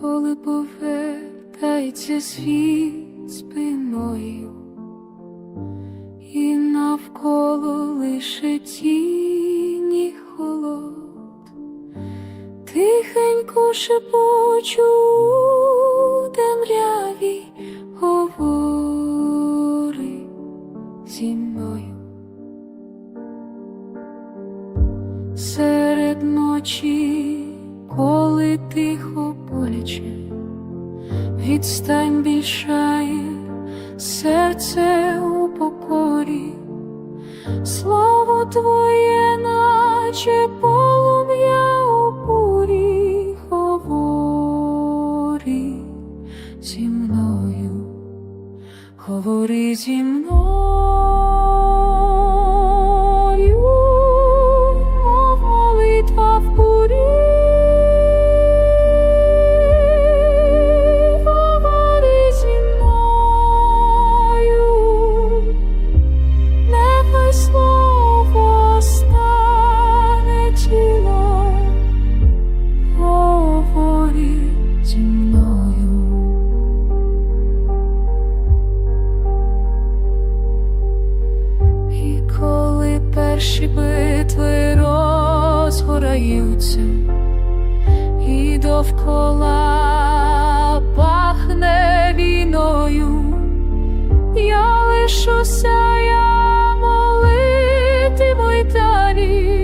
коли повертається світ спиною, і навколо лише тіні холод, тихенько шепочу у темряві говори зі мною. Серед ночі, коли тихо боляче, відстань більшає серце у покорі, слово твоє, наче полум'я у бурі, говори зі мною, говори зі мною, перші битви розгораються, і довкола пахне війною, я лишуся, я молитиму й далі